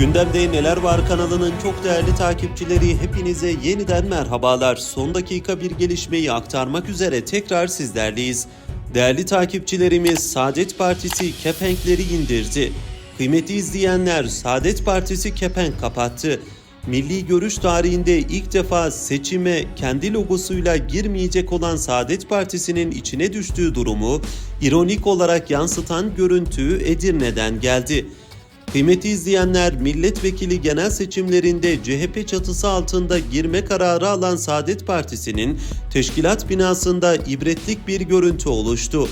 Gündemde Neler Var kanalının çok değerli takipçileri hepinize yeniden merhabalar. Son dakika bir gelişmeyi aktarmak üzere tekrar sizlerleyiz. Değerli takipçilerimiz Saadet Partisi kepenkleri indirdi. Kıymetli izleyenler Saadet Partisi kepenk kapattı. Milli görüş tarihinde ilk defa seçime kendi logosuyla girmeyecek olan Saadet Partisi'nin içine düştüğü durumu ironik olarak yansıtan görüntü Edirne'den geldi. Kıymetli izleyenler, milletvekili genel seçimlerinde CHP çatısı altında girme kararı alan Saadet Partisi'nin teşkilat binasında ibretlik bir görüntü oluştu.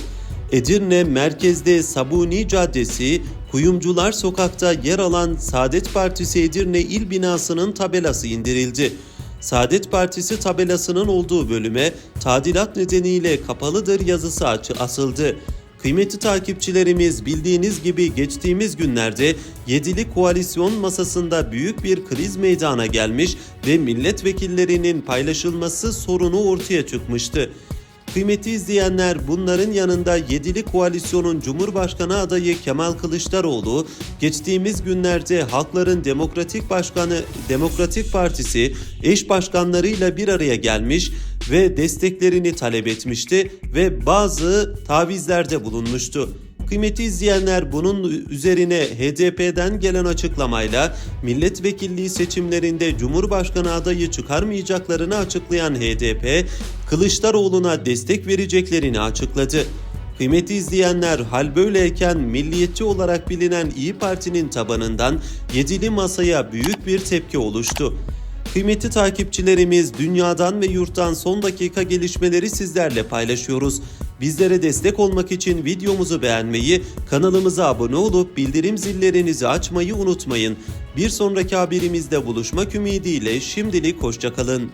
Edirne merkezde Sabuni Caddesi, Kuyumcular Sokak'ta yer alan Saadet Partisi Edirne İl binasının tabelası indirildi. Saadet Partisi tabelasının olduğu bölüme tadilat nedeniyle kapalıdır yazısı açı asıldı. Kıymetli takipçilerimiz bildiğiniz gibi geçtiğimiz günlerde yedili koalisyon masasında büyük bir kriz meydana gelmiş ve milletvekillerinin paylaşılması sorunu ortaya çıkmıştı. Kıymetli izleyenler bunların yanında yedili koalisyonun Cumhurbaşkanı adayı Kemal Kılıçdaroğlu geçtiğimiz günlerde Halkların Demokratik Başkanı Demokratik Partisi eş başkanlarıyla bir araya gelmiş ve desteklerini talep etmişti ve bazı tavizlerde bulunmuştu. Kıymetli izleyenler bunun üzerine HDP'den gelen açıklamayla milletvekilliği seçimlerinde Cumhurbaşkanı adayı çıkarmayacaklarını açıklayan HDP, Kılıçdaroğlu'na destek vereceklerini açıkladı. Kıymetli izleyenler hal böyleyken milliyetçi olarak bilinen İyi Parti'nin tabanından yedili masaya büyük bir tepki oluştu. Kıymetli takipçilerimiz dünyadan ve yurttan son dakika gelişmeleri sizlerle paylaşıyoruz. Bizlere destek olmak için videomuzu beğenmeyi, kanalımıza abone olup bildirim zillerinizi açmayı unutmayın. Bir sonraki haberimizde buluşmak ümidiyle şimdilik hoşçakalın.